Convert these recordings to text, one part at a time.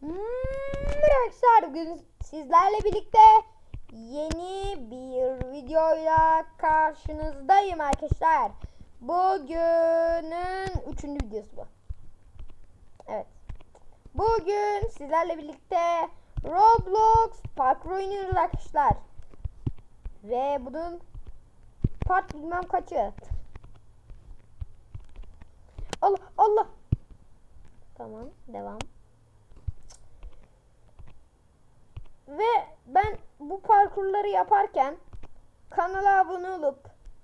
Hmm, arkadaşlar bugün sizlerle birlikte yeni bir videoyla karşınızdayım arkadaşlar. Bugünün üçüncü videosu bu. Evet. Bugün sizlerle birlikte Roblox parkur oynuyoruz arkadaşlar. Ve bunun part bilmem kaçı. Allah Allah. Tamam devam. Ve ben bu parkurları yaparken kanala abone olup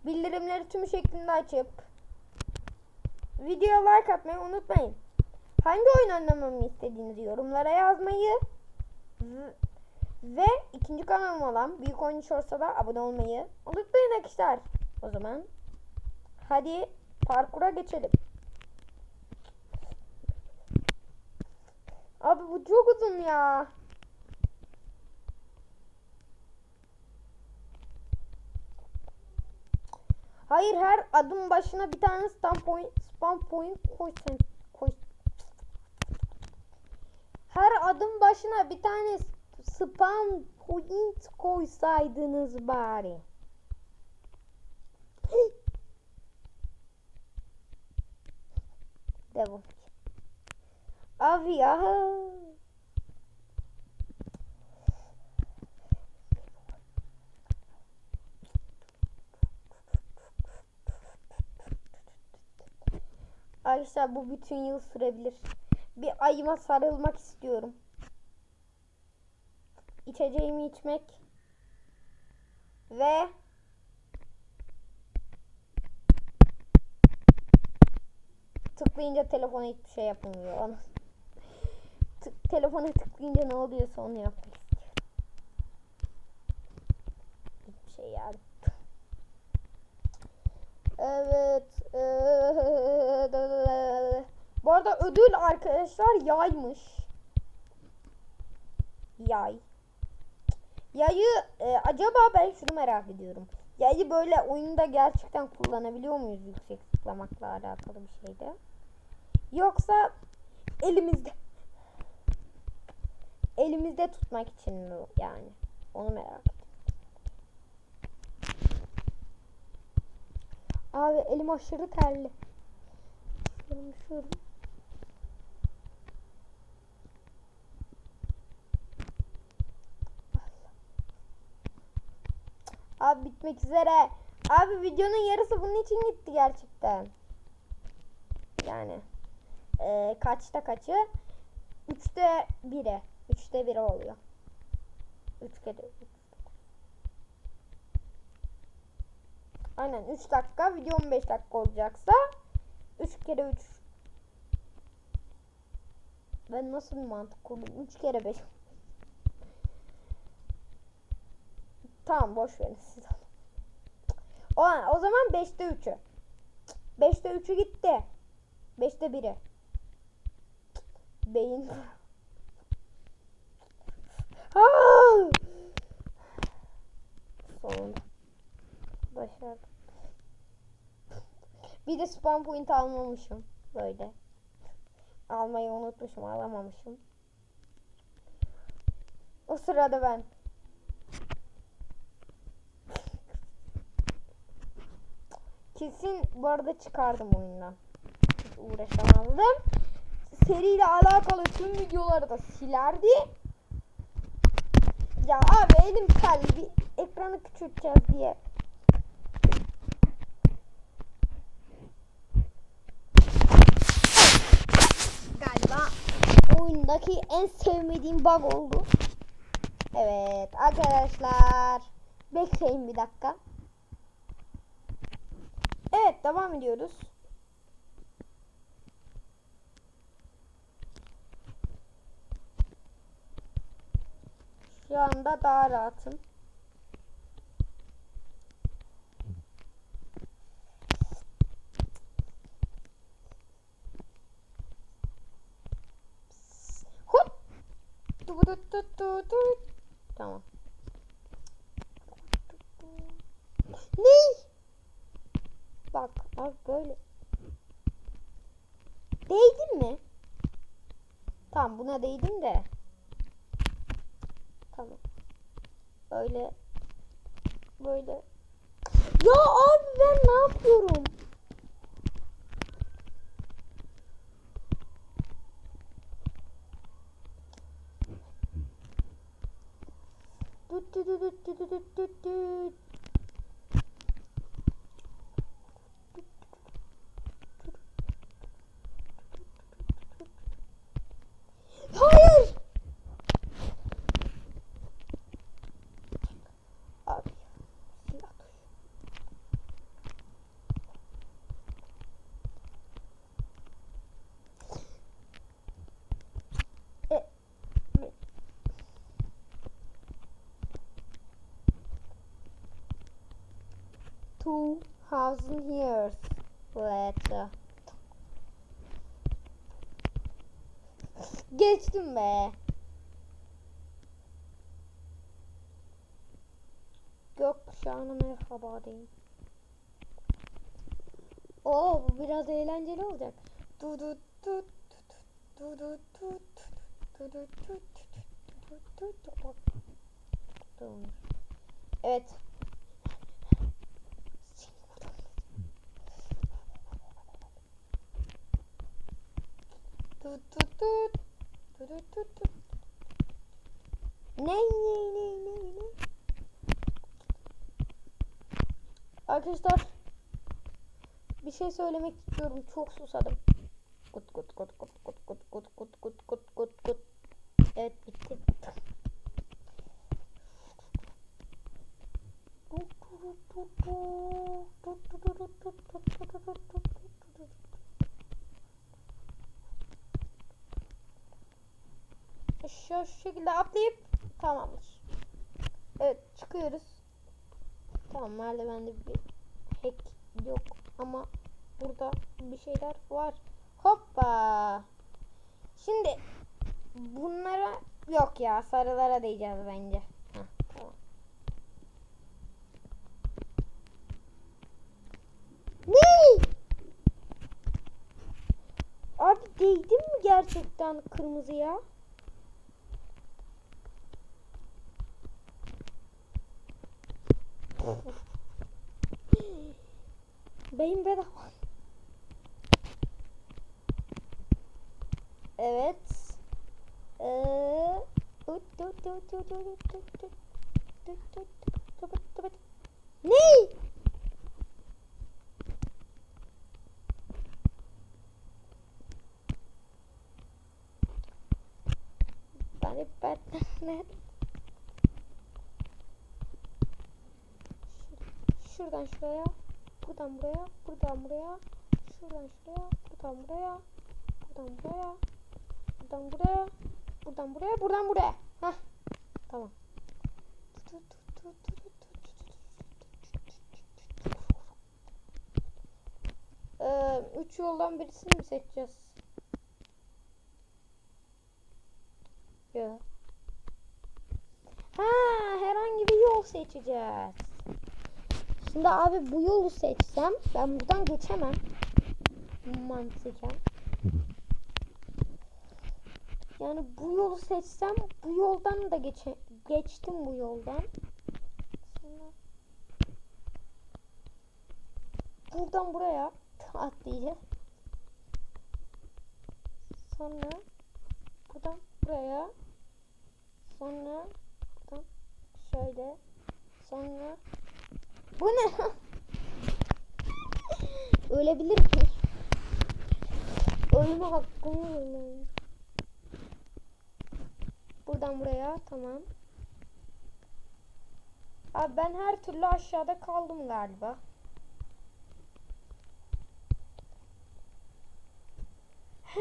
bildirimleri tüm şeklinde açıp video like atmayı unutmayın. Hangi oyun oynamamı istediğinizi yorumlara yazmayı ve ikinci kanalım olan Büyük Oyun Shorts'a da abone olmayı unutmayın arkadaşlar. O zaman hadi parkura geçelim. Abi bu çok uzun ya. Hayır her adım başına bir tane spam point, spam point koysan koy. Her adım başına bir tane spam point koysaydınız bari. Devam. Abi ya. Arkadaşlar bu bütün yıl sürebilir. Bir ayıma sarılmak istiyorum. İçeceğimi içmek ve tıklayınca telefona hiçbir şey yapılmıyor. Ona tık, telefona tıklayınca ne oluyorsa onu yapmak istiyorum. Hiçbir şey yani. Evet. Bu arada ödül arkadaşlar yaymış. Yay. Yayı e, acaba ben şunu merak ediyorum. Yayı böyle oyunda gerçekten kullanabiliyor muyuz yüksek zıplamakla alakalı bir şeyde? Yoksa elimizde elimizde tutmak için mi yani? Onu merak ediyorum. Abi elim aşırı terli. Abi bitmek üzere. Abi videonun yarısı bunun için gitti gerçekten. Yani. Ee, kaçta kaçı? Üçte bire. Üçte biri oluyor. Üç kere. üç. Aynen 3 dakika. Video 15 dakika olacaksa 3 kere 3 Ben nasıl bir mantık kurdum? 3 kere 5 Tamam boş verin siz. O, o zaman 5'te 3'ü. 5'te 3'ü gitti. 5'te 1'i. Beyin. Bir de spam point almamışım. Böyle. Almayı unutmuşum. Alamamışım. O sırada ben. Kesin bu arada çıkardım oyundan. Hiç uğraşamazdım. Seriyle alakalı tüm videoları da silerdi. Ya abi elim bir ekranı küçülteceğiz diye. Galiba oyundaki en sevmediğim bug oldu. Evet arkadaşlar. Bekleyin bir dakika. Evet devam ediyoruz. Şu anda daha rahatım. Değdim de. Tamam. Böyle. Böyle. Ya abi ben ne yapıyorum? Düt düt düt düt düt düt düt düt. Hayır. Abi silah tuş. E, e. Two thousand years later. Geçtim be. Gökkuşağına merhaba deyin. Oo bu biraz eğlenceli olacak. Du du du du du du du du du du du. Evet. Tut tut tut. Tut tut tut tut. Ne ne ne ne ne? Arkadaşlar bir şey söylemek istiyorum. Çok susadım. Kut kut kut kut kut kut kut kut kut kut kut kut. Evet bitti. Aşağı şu şekilde atlayıp tamamdır. Evet çıkıyoruz. Tamam merdivende bir hack yok ama burada bir şeyler var. Hoppa. Şimdi bunlara yok ya sarılara değeceğiz bence. Heh, tamam. Ne? Abi değdim mi gerçekten kırmızıya? Beyin bedava. Evet. Ee, ne? Bari benden Şuradan şuraya buradan buraya, buradan buraya, şuradan şuraya, buradan buraya, buradan buraya, buradan buraya, buradan buraya, buradan buraya. Hah, tamam. Ee, üç yoldan birisini mi seçeceğiz? Yok. Ha, herhangi bir yol seçeceğiz. Şimdi abi bu yolu seçsem ben buradan geçemem. Mantıken. Yani bu yolu seçsem bu yoldan da geçe geçtim bu yoldan. Sonra buradan buraya atlayacağız. Sonra buradan buraya sonra buradan şöyle sonra bu ne? Ölebilir miyim? Ölme hakkım var. Buradan buraya tamam. Abi ben her türlü aşağıda kaldım galiba. He,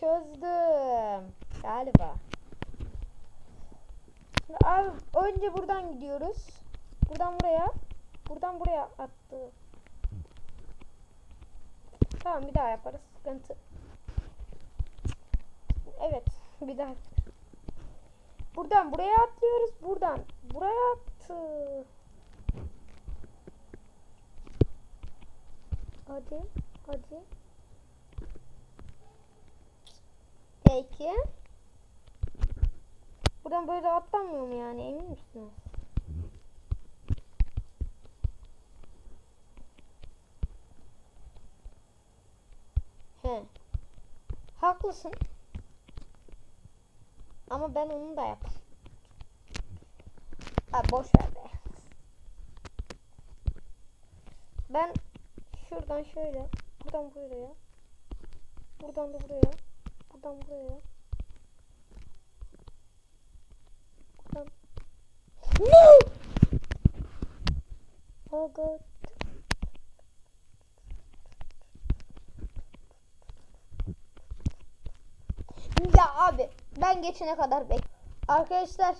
çözdüm. Galiba. Şimdi abi önce buradan gidiyoruz. Buradan buraya. Buradan buraya attı. Tamam bir daha yaparız. Sıkıntı. Evet bir daha. Buradan buraya atlıyoruz. Buradan buraya attı. Hadi. Hadi. belki. Buradan böyle atlanmıyor mu yani emin misiniz? He. Haklısın. Ama ben onu da yaparım. Ha boş ver be. Ben şuradan şöyle, buradan buraya, buradan da buraya, buradan buraya. Buradan. No! Oh god. Ya abi ben geçene kadar bek. Arkadaşlar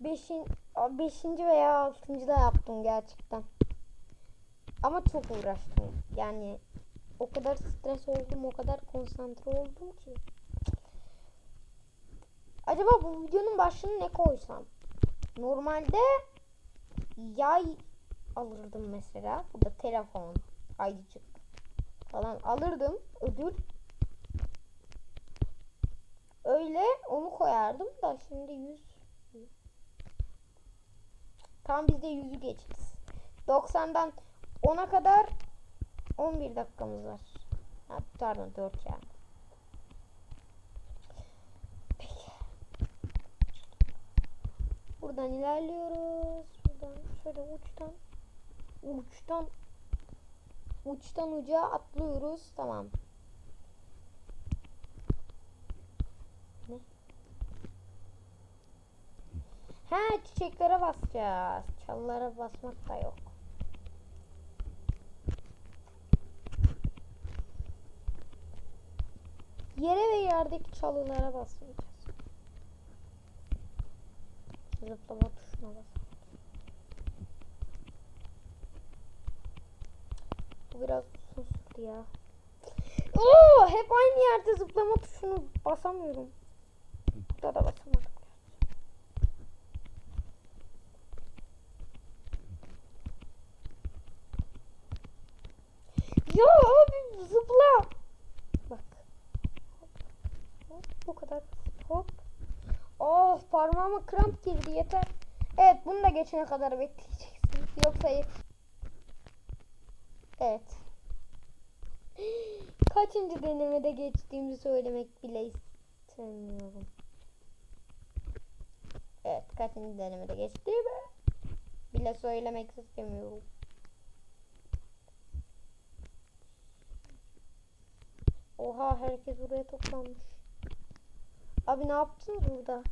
5. 5. veya 6. da yaptım gerçekten. Ama çok uğraştım. Yani o kadar stres oldum, o kadar konsantre oldum ki. Acaba bu videonun başlığını ne koysam? Normalde yay alırdım mesela. Burada telefon, ayıcık falan alırdım. Ödül. Öyle onu koyardım da şimdi 100 Tam biz de 100'ü geçeriz. 90'dan 10'a kadar 11 dakikamız var. Ha, pardon 4 yani. Buradan ilerliyoruz. Buradan şöyle uçtan uçtan uçtan uca atlıyoruz. Tamam. Ha çiçeklere basacağız. Çalılara basmak da yok. Yere ve yerdeki çalılara basmayacağız. Zıplama tuşuna bas. Bu biraz uzun sürdü ya. Oo, hep aynı yerde zıplama tuşunu basamıyorum. Burada da basamadım. Ya abi zıpla. Bak. Hop, hop, bu kadar. Hop. Oh parmağıma girdi yeter. Evet bunu da geçene kadar bekleyeceksiniz. Yoksa Evet. Kaçıncı denemede geçtiğimi söylemek bile istemiyorum. Evet kaçıncı denemede geçtiğimi bile söylemek istemiyorum. Oha herkes buraya toplanmış. Abi ne yaptın burada?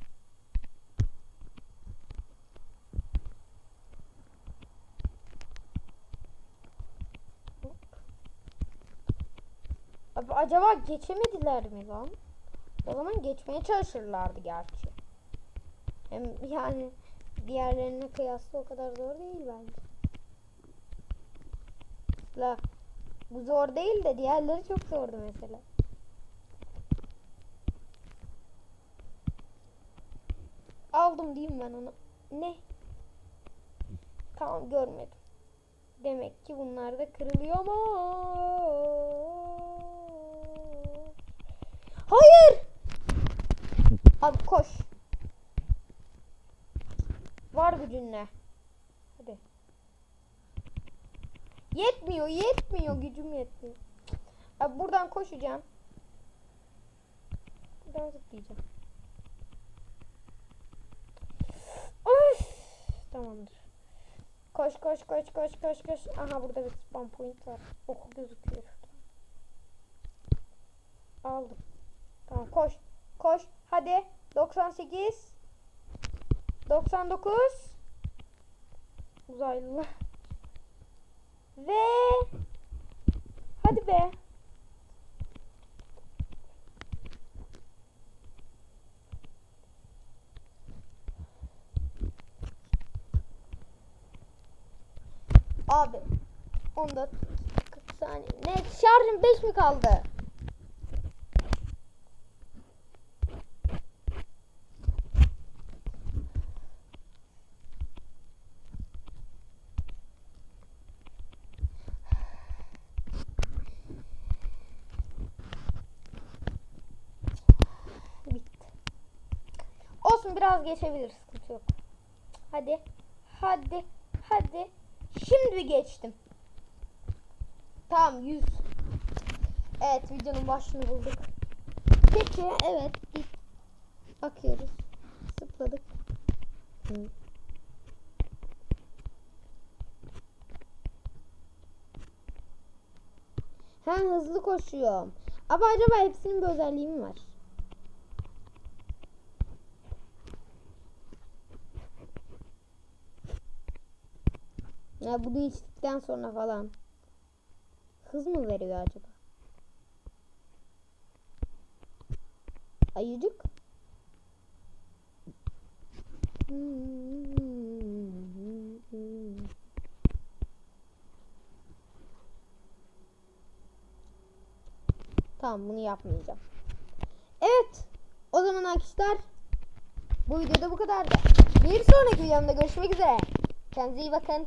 Acaba geçemediler mi lan? O zaman geçmeye çalışırlardı gerçi. Hem yani diğerlerine kıyasla o kadar zor değil bence. La bu zor değil de diğerleri çok zordu mesela. Aldım diyeyim ben onu. Ne? Tamam görmedim. Demek ki bunlar da kırılıyor ama. Hayır! Abi koş. Var gücünle. Hadi. Yetmiyor, yetmiyor. Gücüm yetmiyor. Abi buradan koşacağım. Buradan zıplayacağım. Of! Tamamdır. Koş koş koş koş koş koş. Aha burada bir spawn point var. Oku gözüküyor. Aldım. Tamam koş. Koş. Hadi. 98 99 Uzaylılar. Ve hadi be. Abi 14 40 saniye. Ne şarjım 5 mi kaldı? Olsun biraz geçebilir sıkıntı yok. Hadi. Hadi. Hadi. Şimdi geçtim. Tamam 100. Evet videonun başını bulduk. Peki evet. Bakıyoruz. Zıpladık. Hı. Ha hızlı koşuyorum. Ama acaba hepsinin bir özelliği mi var? Ya bunu içtikten sonra falan hız mı veriyor acaba? Ayıcık. Tamam bunu yapmayacağım. Evet. O zaman arkadaşlar bu videoda bu kadardı. Bir sonraki videomda görüşmek üzere. Kendinize iyi bakın.